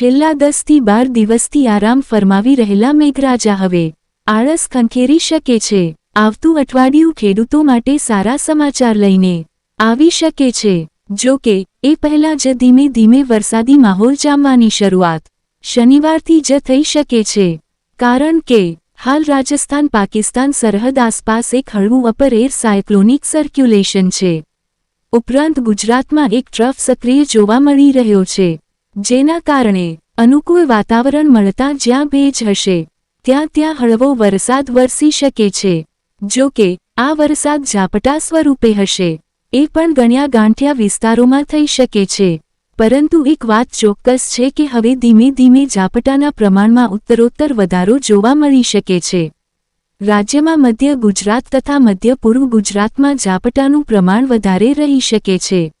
છેલ્લા દસથી બાર દિવસથી આરામ ફરમાવી રહેલા મેઘરાજા હવે આળસ ખંખેરી શકે છે. આવતું અઠવાડિયું ખેડૂતો માટે સારા સમાચાર લઈને આવી શકે છે. જો કે, એ પહેલા જ ધીમે ધીમે વરસાદી માહોલ જામવાની શરૂઆત શનિવારથી જ થઈ શકે છે. કારણ કે, હાલ રાજસ્થાન, પાકિસ્તાન સરહદ આસપાસ એક હળવું અપર એર સાયક્લોનિક સર્ક્યુલેશન છે. ઉપરાંત ગુજરાતમાં એક ટ્રફ સક્રિય જોવા મળી રહ્યો છે. જેના કારણે અનુકૂળ વાતાવરણ મળતા જ્યાં ભેજ હશે, ત્યાં ત્યાં હળવો વરસાદ વરસી શકે છે. જો કે, આ વરસાદ ઝાપટા સ્વરૂપે હશે, એ પણ ગણ્યા ગાંઠિયા વિસ્તારોમાં થઈ શકે છે. પરંતુ એક વાત ચોક્કસ છે કે હવે ધીમે ધીમે ઝાપટાના પ્રમાણમાં ઉત્તરોત્તર વધારો જોવા મળી શકે છે. રાજ્યમાં મધ્ય ગુજરાત તથા મધ્ય પૂર્વ ગુજરાતમાં ઝાપટાનું પ્રમાણ વધારે રહી શકે છે.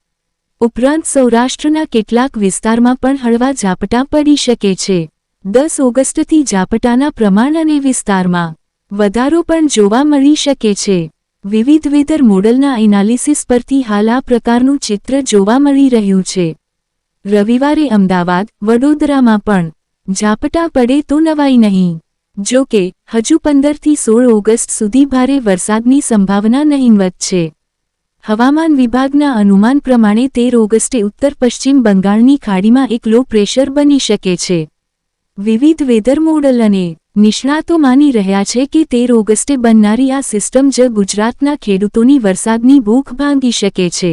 ઉપરાંત સૌરાષ્ટ્રના કેટલાક વિસ્તારમાં પણ હળવા ઝાપટા પડી શકે છે. દસ ઓગસ્ટથી ઝાપટાના પ્રમાણ અને વિસ્તારમાં વધારો પણ જોવા મળી શકે છે. વિવિધ વેધર મોડલના એનાલિસિસ પરથી હાલ આ પ્રકારનું ચિત્ર જોવા મળી રહ્યું છે. રવિવારે અમદાવાદ, વડોદરામાં પણ ઝાપટા પડે તો નવાઈ નહીં. જો કે, હજુ પંદરથી સોળ ઓગસ્ટ સુધી ભારે વરસાદની સંભાવના નહીવત છે. હવામાન વિભાગના અનુમાન પ્રમાણે તેર ઓગસ્ટે ઉત્તર પશ્ચિમ બંગાળની ખાડીમાં એક લો પ્રેશર બની શકે છે. વિવિધ વેધર મોડલ અને નિષ્ણાતો માની રહ્યા છે કે તેર ઓગસ્ટે બનનારી આ સિસ્ટમ જ ગુજરાતના ખેડૂતોની વરસાદની ભૂખ ભાંગી શકે છે.